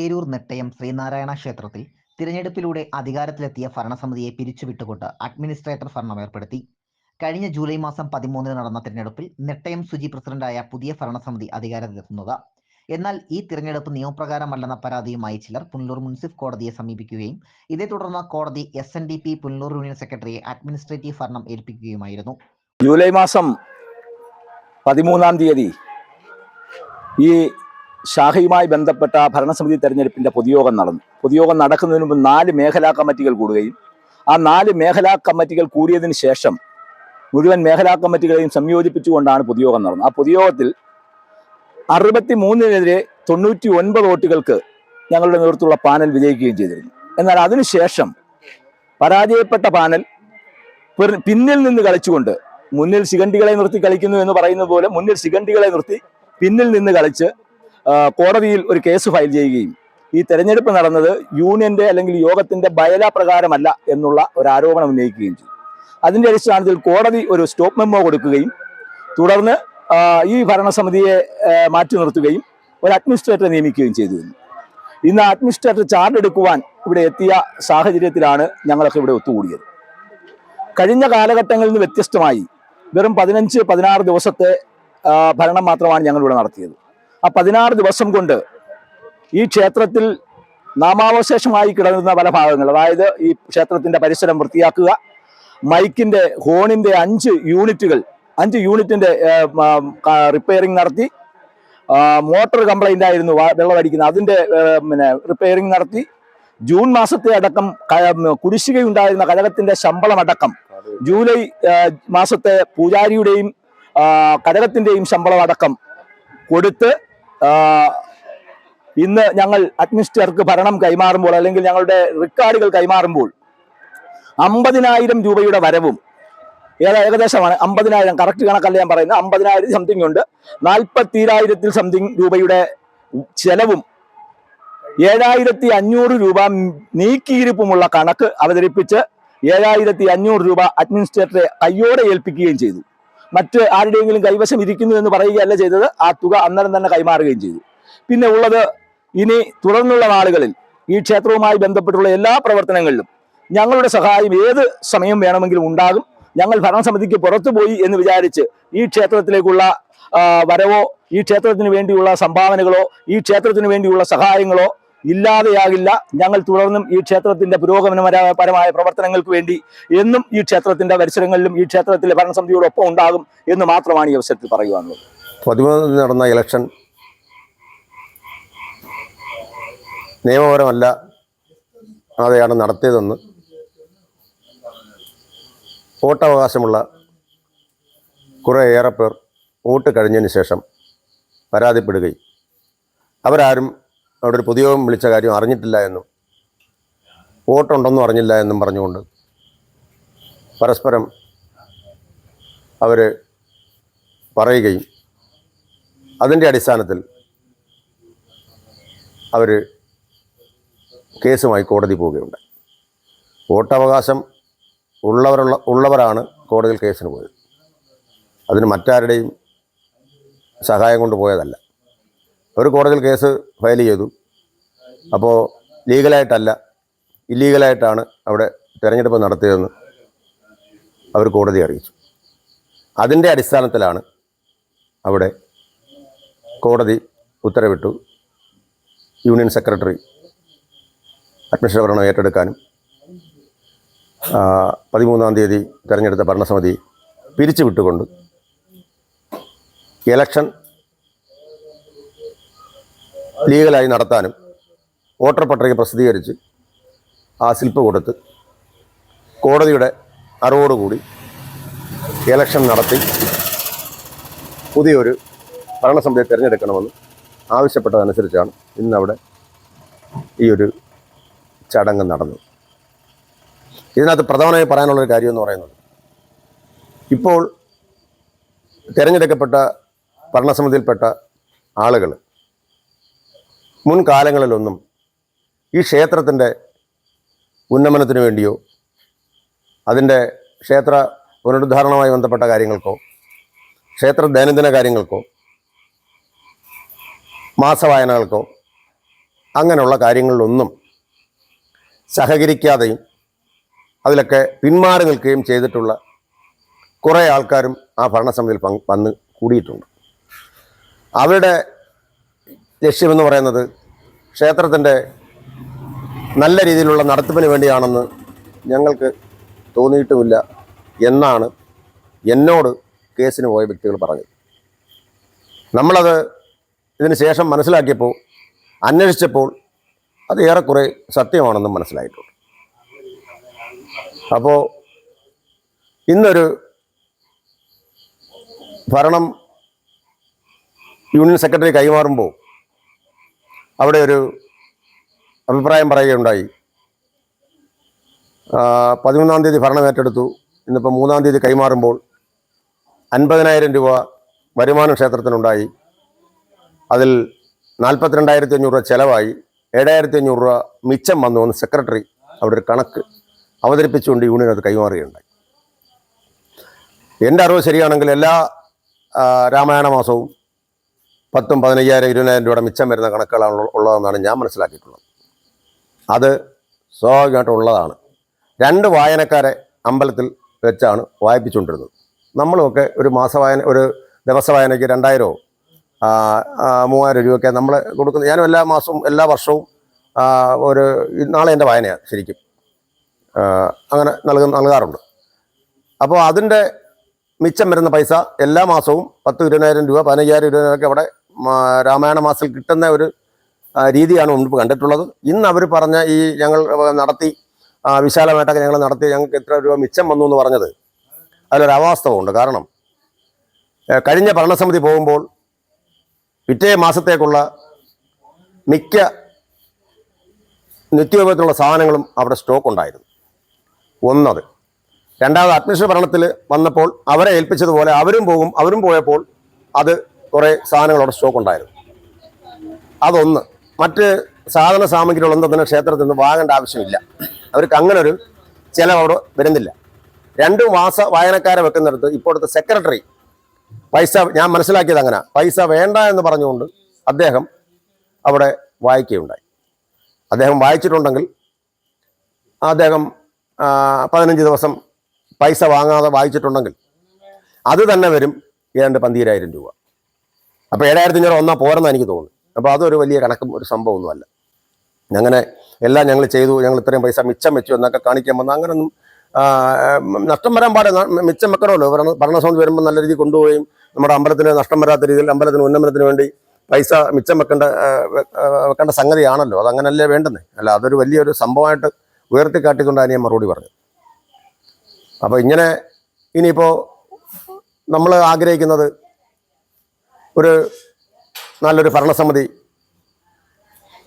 ഏരൂർ നെട്ടയം ശ്രീനാരായണ ക്ഷേത്രത്തിൽ തിരഞ്ഞെടുപ്പിലൂടെ അധികാരത്തിലെത്തിയ ഭരണസമിതിയെ പിരിച്ചുവിട്ടുകൊണ്ട് അഡ്മിനിസ്ട്രേറ്റർ ഭരണം ഏർപ്പെടുത്തി. കഴിഞ്ഞ ജൂലൈ മാസം പതിമൂന്നിന് നടന്ന തിരഞ്ഞെടുപ്പിൽ നെട്ടയം സുജി പ്രസിഡന്റായ പുതിയ ഭരണസമിതി അധികാരത്തിലെത്തുന്നത്. എന്നാൽ ഈ തിരഞ്ഞെടുപ്പ് നിയമപ്രകാരമല്ലെന്ന പരാതിയുമായി ചിലർ പുനലൂർ മുനിസിഫ് കോടതിയെ സമീപിക്കുകയും ഇതേ തുടർന്ന് കോടതി S N D P Punalur union സെക്രട്ടറിയെ അഡ്മിനിസ്ട്രേറ്റീവ് ഭരണം ഏൽപ്പിക്കുകയുമായിരുന്നു. ജൂലൈ മാസം പതിമൂന്നാം തീയതി ഈ ശാഖയുമായി ബന്ധപ്പെട്ട ഭരണസമിതി തെരഞ്ഞെടുപ്പിന്റെ പൊതുയോഗം നടന്നു. പൊതുയോഗം നടക്കുന്നതിന് മുമ്പ് നാല് മേഖലാ കമ്മിറ്റികൾ കൂടുകയും ആ നാല് മേഖലാ കമ്മിറ്റികൾ കൂടിയതിന് ശേഷം മുഴുവൻ മേഖലാ കമ്മിറ്റികളെയും സംയോജിപ്പിച്ചുകൊണ്ടാണ് പൊതുയോഗം നടന്നത്. ആ പൊതുയോഗത്തിൽ അറുപത്തി മൂന്നിനെതിരെ തൊണ്ണൂറ്റി ഒൻപത് വോട്ടുകൾക്ക് ഞങ്ങളുടെ നേതൃത്വമുള്ള പാനൽ വിജയിക്കുകയും ചെയ്തിരുന്നു. എന്നാൽ അതിനുശേഷം പരാജയപ്പെട്ട പാനൽ പിന്നിൽ നിന്ന് കളിച്ചുകൊണ്ട് മുന്നിൽ ശിഖണ്ഡികളെ നിർത്തി കളിക്കുന്നു എന്ന് പറയുന്നത് പോലെ മുന്നിൽ ശിഖണ്ഡികളെ നിർത്തി പിന്നിൽ നിന്ന് കളിച്ച് കോടതിയിൽ ഒരു കേസ് ഫയൽ ചെയ്യുകയും ഈ തെരഞ്ഞെടുപ്പ് നടന്നത് യൂണിയന്റെ അല്ലെങ്കിൽ യോഗത്തിന്റെ ബയലാ പ്രകാരമല്ല എന്നുള്ള ഒരു ആരോപണം ഉന്നയിക്കുകയും ചെയ്തു. അതിന്റെ അടിസ്ഥാനത്തിൽ കോടതി ഒരു സ്റ്റോപ്പ് മെമ്മോ കൊടുക്കുകയും തുടർന്ന് ഈ ഭരണസമിതിയെ മാറ്റി നിർത്തുകയും ഒരു അഡ്മിനിസ്ട്രേറ്ററെ നിയമിക്കുകയും ചെയ്തു ഇന്ന് അഡ്മിനിസ്ട്രേറ്റർ ചാർജ് എടുക്കുവാൻ ഇവിടെ എത്തിയ സാഹചര്യത്തിലാണ് ഞങ്ങളൊക്കെ ഇവിടെ ഒത്തുകൂടിയത്. കഴിഞ്ഞ കാലഘട്ടങ്ങളിൽ നിന്ന് വ്യത്യസ്തമായി വെറും പതിനഞ്ച് പതിനാറ് ദിവസത്തെ ഭരണം മാത്രമാണ് ഞങ്ങളിവിടെ നടത്തിയത്. ആ പതിനാറ് ദിവസം കൊണ്ട് ഈ ക്ഷേത്രത്തിൽ നാമാവശേഷമായി കിടന്ന പല ഭാഗങ്ങൾ. അതായത് ഈ ക്ഷേത്രത്തിന്റെ പരിസരം വൃത്തിയാക്കുക മൈക്കിന്റെ ഹോണിന്റെ അഞ്ച് യൂണിറ്റുകൾ അഞ്ച് യൂണിറ്റിന്റെ റിപ്പയറിംഗ് നടത്തി മോട്ടർ കംപ്ലൈന്റ് ആയിരുന്നു വെള്ളം വെള്ളമടിക്കുന്നത് അതിന്റെ പിന്നെ റിപ്പയറിംഗ് നടത്തി ജൂൺ മാസത്തെ അടക്കം കുടിശ്ശികയുണ്ടായിരുന്ന കഴകത്തിന്റെ ശമ്പളം അടക്കം ജൂലൈ മാസത്തെ പൂജാരിയുടെയും ആ, ശമ്പളം അടക്കം കൊടുത്ത് ഇന്ന് ഞങ്ങൾ അഡ്മിനിസ്ട്രേറ്റർക്ക് ഭരണം കൈമാറുമ്പോൾ അല്ലെങ്കിൽ ഞങ്ങളുടെ റെക്കോർഡുകൾ കൈമാറുമ്പോൾ അമ്പതിനായിരം രൂപയുടെ വരവും ഏതാ ഏകദേശമാണ് അമ്പതിനായിരം കറക്റ്റ് കണക്കല്ല ഞാൻ പറയുന്നത് അമ്പതിനായിരം സംതിങ് ഉണ്ട്. നാൽപ്പത്തിരായിരത്തിൽ സംതിങ് രൂപയുടെ ചെലവും ഏഴായിരത്തി അഞ്ഞൂറ് രൂപ നീക്കിയിരിപ്പുമുള്ള കണക്ക് അവതരിപ്പിച്ച് ഏഴായിരത്തി അഞ്ഞൂറ് രൂപ അഡ്മിനിസ്ട്രേറ്ററെ കയ്യോടെ ഏൽപ്പിക്കുകയും ചെയ്തു. മറ്റ് ആരുടെയെങ്കിലും കൈവശം ഇരിക്കുന്നു എന്ന് പറയുകയല്ല ചെയ്തത്. ആ തുക അന്നേരം തന്നെ കൈമാറുകയും ചെയ്തു. പിന്നെ ഉള്ളത് ഇനി തുടർന്നുള്ള നാളുകളിൽ ഈ ക്ഷേത്രവുമായി ബന്ധപ്പെട്ടുള്ള എല്ലാ പ്രവർത്തനങ്ങളിലും ഞങ്ങളുടെ സഹായം ഏത് സമയം വേണമെങ്കിലും ഉണ്ടാകും. ഞങ്ങൾ ഭരണസമിതിക്ക് പുറത്തുപോയി എന്ന് വിചാരിച്ച് ഈ ക്ഷേത്രത്തിലേക്കുള്ള വരവോ ഈ ക്ഷേത്രത്തിന് വേണ്ടിയുള്ള സംഭാവനകളോ ഈ ക്ഷേത്രത്തിന് വേണ്ടിയുള്ള സഹായങ്ങളോ ഇല്ലാതെയാകില്ല. ഞങ്ങൾ തുടർന്നും ഈ ക്ഷേത്രത്തിന്റെ പുരോഗമനപരമായ പ്രവർത്തനങ്ങൾക്ക് വേണ്ടി എന്നും ഈ ക്ഷേത്രത്തിന്റെ പരിസരങ്ങളിലും ഈ ക്ഷേത്രത്തിലെ ഭരണസമിതിയോടൊപ്പം ഉണ്ടാകും എന്ന് മാത്രമാണ് ഈ അവസരത്തിൽ പറയുവാനുള്ളത്. പതിമൂന്നിൽ നടന്ന ഇലക്ഷൻ നിയമപരമല്ല അതെയാണ് നടത്തിയതെന്ന് വോട്ടവകാശമുള്ള ഏറെ പേർ വോട്ട് കഴിഞ്ഞതിന് ശേഷം പരാതിപ്പെടുകയും അവരാരും അവിടെ ഒരു പൊതുയോഗം വിളിച്ച കാര്യം അറിഞ്ഞിട്ടില്ല എന്നും വോട്ടുണ്ടെന്നും അറിഞ്ഞില്ല എന്നും പറഞ്ഞുകൊണ്ട് പരസ്പരം അവർ പറയുകയും അതിന്റെ അടിസ്ഥാനത്തിൽ അവർ കേസുമായി കോടതി പോവുകയുണ്ടായി. വോട്ടവകാശം ഉള്ളവരുള്ള ഉള്ളവരാണ് കോടതിയിൽ കേസിന് പോയത്. അതിന് മറ്റാരുടെയും സഹായം കൊണ്ട് പോയതല്ല. ഒരു കോടതിയിൽ കേസ് ഫയൽ ചെയ്തു. അപ്പോൾ ലീഗലായിട്ടല്ല ഇല്ലീഗലായിട്ടാണ് അവിടെ തിരഞ്ഞെടുപ്പ് നടത്തിയതെന്ന് അവർ കോടതി അറിയിച്ചു. അതിന്റെ അടിസ്ഥാനത്തിലാണ് അവിടെ കോടതി ഉത്തരവിട്ടു യൂണിയൻ സെക്രട്ടറി അഡ്മിഷൻ ഭരണം ഏറ്റെടുക്കാനും പതിമൂന്നാം തീയതി തിരഞ്ഞെടുത്ത ഭരണസമിതി പിരിച്ചുവിട്ടുകൊണ്ട് ഇലക്ഷൻ ലീഗലായി നടത്താനും വോട്ടർ പട്ടിക പ്രസിദ്ധീകരിച്ച് ആ ശില്പ് കൊടുത്ത് കോടതിയുടെ അറിവോടുകൂടി ഇലക്ഷൻ നടത്തി പുതിയൊരു ഭരണസമിതിയെ തിരഞ്ഞെടുക്കണമെന്ന് ആവശ്യപ്പെട്ടതനുസരിച്ചാണ് ഇന്നവിടെ ഈ ഒരു ചടങ്ങ് നടന്നത്. ഇതിനകത്ത് പ്രധാനമായി പറയാനുള്ളൊരു കാര്യം എന്ന് പറയുന്നത് ഇപ്പോൾ തിരഞ്ഞെടുക്കപ്പെട്ട ഭരണസമിതിയിൽപ്പെട്ട ആളുകൾ മുൻകാലങ്ങളിലൊന്നും ഈ ക്ഷേത്രത്തിന്റെ ഉന്നമനത്തിന് വേണ്ടിയോ അതിന്റെ ക്ഷേത്ര പുനരുദ്ധാരണവുമായി ബന്ധപ്പെട്ട കാര്യങ്ങൾക്കോ ക്ഷേത്ര ദൈനംദിന കാര്യങ്ങൾക്കോ മാസവായനകൾക്കോ അങ്ങനെയുള്ള കാര്യങ്ങളിലൊന്നും സഹകരിക്കാതെയും അതിലൊക്കെ പിന്മാറി നിൽക്കുകയും ചെയ്തിട്ടുള്ള കുറേ ആൾക്കാരും ആ ഭരണസമിതിയിൽ പങ്ക് വന്ന് കൂടിയിട്ടുണ്ട്. അവരുടെ ലക്ഷ്യമെന്ന് പറയുന്നത് ക്ഷേത്രത്തിന്റെ നല്ല രീതിയിലുള്ള നടത്തിപ്പിന് വേണ്ടിയാണെന്ന് ഞങ്ങൾക്ക് തോന്നിയിട്ടുമില്ല എന്നാണ് എന്നോട് കേസിന് പോയ വ്യക്തികൾ പറഞ്ഞത്. നമ്മളത് ഇതിന് ശേഷം മനസ്സിലാക്കിയപ്പോൾ അന്വേഷിച്ചപ്പോൾ അത് ഏറെക്കുറെ സത്യമാണെന്നും മനസ്സിലായിട്ടുണ്ട്. അപ്പോൾ ഇന്നൊരു ഭരണം യൂണിയൻ സെക്രട്ടറി കൈമാറുമ്പോൾ അവിടെ ഒരു അഭിപ്രായം പറയുകയുണ്ടായി. പതിമൂന്നാം തീയതി ഭരണമേറ്റെടുത്തു ഇന്നിപ്പോൾ മൂന്നാം തീയതി കൈമാറുമ്പോൾ അൻപതിനായിരം രൂപ വരുമാനം ക്ഷേത്രത്തിനുണ്ടായി. അതിൽ നാൽപ്പത്തിരണ്ടായിരത്തി അഞ്ഞൂറ് രൂപ ചിലവായി. ഏഴായിരത്തി അഞ്ഞൂറ് രൂപ മിച്ചം വന്നു എന്ന് സെക്രട്ടറി അവിടെ ഒരു കണക്ക് അവതരിപ്പിച്ചുകൊണ്ട് യൂണിയൻ അത് കൈമാറുകയുണ്ടായി. എന്റെ അറിവ് ശരിയാണെങ്കിൽ എല്ലാ രാമായണ മാസവും പത്തും പതിനയ്യായിരം ഇരുപതിനായിരം രൂപയുടെ മിച്ചം വരുന്ന കണക്കുകളാണ് ഉള്ളതെന്നാണ് ഞാൻ മനസ്സിലാക്കിയിട്ടുള്ളത്. അത് സ്വാഭാവികമായിട്ടും ഉള്ളതാണ്. രണ്ട് വായനക്കാരെ അമ്പലത്തിൽ വെച്ചാണ് വായിപ്പിച്ചുകൊണ്ടിരുന്നത്. നമ്മളുമൊക്കെ ഒരു മാസവായന ഒരു ദിവസ വായനയ്ക്ക് രണ്ടായിരമോ മൂവായിരം രൂപയൊക്കെ നമ്മൾ കൊടുക്കുന്നത് ഞാനും എല്ലാ മാസവും എല്ലാ വർഷവും ഒരു നാളെ എന്റെ വായനയാണ് ശരിക്കും. അങ്ങനെ നൽകുന്ന നൽകാറുണ്ട്. അപ്പോൾ അതിന്റെ മിച്ചം വരുന്ന പൈസ എല്ലാ മാസവും പത്ത് ഇരുപതിനായിരം രൂപ പതിനയ്യായിരം ഇരുപതിനായിരം അവിടെ മാ- രാമായണ മാസിൽ കിട്ടുന്ന ഒരു രീതിയാണ് മുൻപ് കണ്ടിട്ടുള്ളത്. ഇന്ന് അവർ പറഞ്ഞ ഈ ഞങ്ങൾ നടത്തി വിശാലമായിട്ടൊക്കെ ഞങ്ങൾ നടത്തി ഞങ്ങൾക്ക് എത്ര രൂപ മിച്ചം വന്നു എന്ന് പറഞ്ഞത് അതിലൊരു അവാസ്തവമുണ്ട്. കാരണം കഴിഞ്ഞ ഭരണസമിതി പോകുമ്പോൾ പിറ്റേ മാസത്തേക്കുള്ള മിക്ക നിത്യോപയോഗത്തിനുള്ള സാധനങ്ങളും അവിടെ സ്റ്റോക്ക് ഉണ്ടായിരുന്നു. ഒന്നത്. രണ്ടാമത് അഡ്മിനിസ്ട്രേഷൻ ഭരണത്തിൽ വന്നപ്പോൾ അവരെ ഏൽപ്പിച്ചതുപോലെ അവരും പോകും അവരും പോയപ്പോൾ അത് കുറേ സാധനങ്ങൾ അവിടെ സ്റ്റോക്ക് ഉണ്ടായിരുന്നു. അതൊന്ന് മറ്റ് സാധന സാമഗ്രികളൊന്നും തന്നെ ക്ഷേത്രത്തിൽ നിന്ന് വാങ്ങേണ്ട ആവശ്യമില്ല. അവർക്ക് അങ്ങനെ ഒരു ചിലവ് അവിടെ വരുന്നില്ല. രണ്ട് മാസ വായനക്കാരെ വെക്കുന്നിടത്ത് ഇപ്പോഴത്തെ സെക്രട്ടറി പൈസ ഞാൻ മനസ്സിലാക്കിയത് അങ്ങനെ. പൈസ വേണ്ട എന്ന് പറഞ്ഞുകൊണ്ട് അദ്ദേഹം അവിടെ വായിക്കുകയുണ്ടായി. അദ്ദേഹം വായിച്ചിട്ടുണ്ടെങ്കിൽ അദ്ദേഹം പതിനഞ്ച് ദിവസം പൈസ വാങ്ങാതെ വായിച്ചിട്ടുണ്ടെങ്കിൽ അത് തന്നെ വരും ഏതാണ്ട് പന്തിരായിരം രൂപ. അപ്പോൾ ഏഴായിരത്തി അഞ്ഞൂറ് ഒന്നാ പോരെന്ന് എനിക്ക് തോന്നുന്നു അപ്പോൾ അതൊരു വലിയ കണക്കും ഒരു സംഭവമൊന്നുമല്ല. അങ്ങനെ എല്ലാം ഞങ്ങൾ ചെയ്തു ഞങ്ങൾ ഇത്രയും പൈസ മിച്ചം വെച്ചു എന്നൊക്കെ കാണിക്കാൻ വന്ന അങ്ങനൊന്നും നഷ്ടം വരാൻ പാടില്ല. മിച്ചം വെക്കണമല്ലോ. ഭരണ ഭരണസമിതി വരുമ്പോൾ നല്ല രീതിയിൽ കൊണ്ടുപോയും നമ്മുടെ അമ്പലത്തിന് നഷ്ടം വരാത്ത രീതിയിൽ അമ്പലത്തിന് ഉന്നമനത്തിന് വേണ്ടി പൈസ മിച്ചം വെക്കേണ്ട വെക്കേണ്ട സംഗതിയാണല്ലോ. അതങ്ങനല്ലേ വേണ്ടെന്നേ? അല്ല അതൊരു വലിയൊരു സംഭവമായിട്ട് ഉയർത്തിക്കാട്ടിക്കൊണ്ടാണ് ഞാൻ മറുപടി പറഞ്ഞത് അപ്പോൾ ഇങ്ങനെ ഇനിയിപ്പോൾ നമ്മൾ ആഗ്രഹിക്കുന്നത് ഒരു നല്ലൊരു ഭരണസമിതി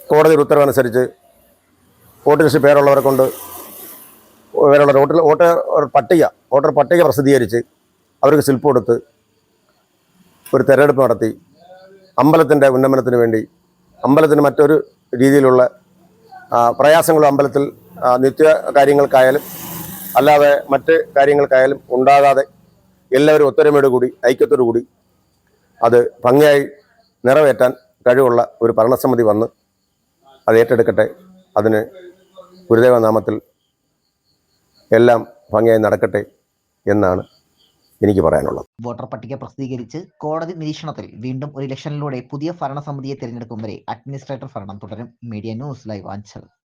കോടതിയുടെ ഉത്തരവനുസരിച്ച് വോട്ട് ലിസ്റ്റ് പേരുള്ളവരെ കൊണ്ട് വോട്ടിൽ വോട്ടർ ഒരു പട്ടിക വോട്ടർ പട്ടിക പ്രസിദ്ധീകരിച്ച് അവർക്ക് ശില്പം കൊടുത്ത് ഒരു തെരഞ്ഞെടുപ്പ് നടത്തി അമ്പലത്തിന്റെ ഉന്നമനത്തിന് വേണ്ടി അമ്പലത്തിന് മറ്റൊരു രീതിയിലുള്ള പ്രയാസങ്ങളും അമ്പലത്തിൽ നിത്യ കാര്യങ്ങൾക്കായാലും അല്ലാതെ മറ്റ് കാര്യങ്ങൾക്കായാലും ഉണ്ടാകാതെ എല്ലാവരും ഒത്തൊരുമയോടുകൂടി ഐക്യത്തോടു കൂടി അത് ഭംഗിയായി നിറവേറ്റാൻ കഴിവുള്ള ഒരു ഭരണസമിതി വന്ന് അത് ഏറ്റെടുക്കട്ടെ. അതിന് ഗുരുദേവ നാമത്തിൽ എല്ലാം ഭംഗിയായി നടക്കട്ടെ എന്നാണ് എനിക്ക് പറയാനുള്ളത്. വോട്ടർ പട്ടിക പ്രസിദ്ധീകരിച്ച് കോടതി നിരീക്ഷണത്തിൽ വീണ്ടും ഒരു ഇലക്ഷനിലൂടെ പുതിയ ഭരണസമിതിയെ തിരഞ്ഞെടുക്കും വരെ അഡ്മിനിസ്ട്രേറ്റർ ഭരണം തുടരും. Media news live Anchal.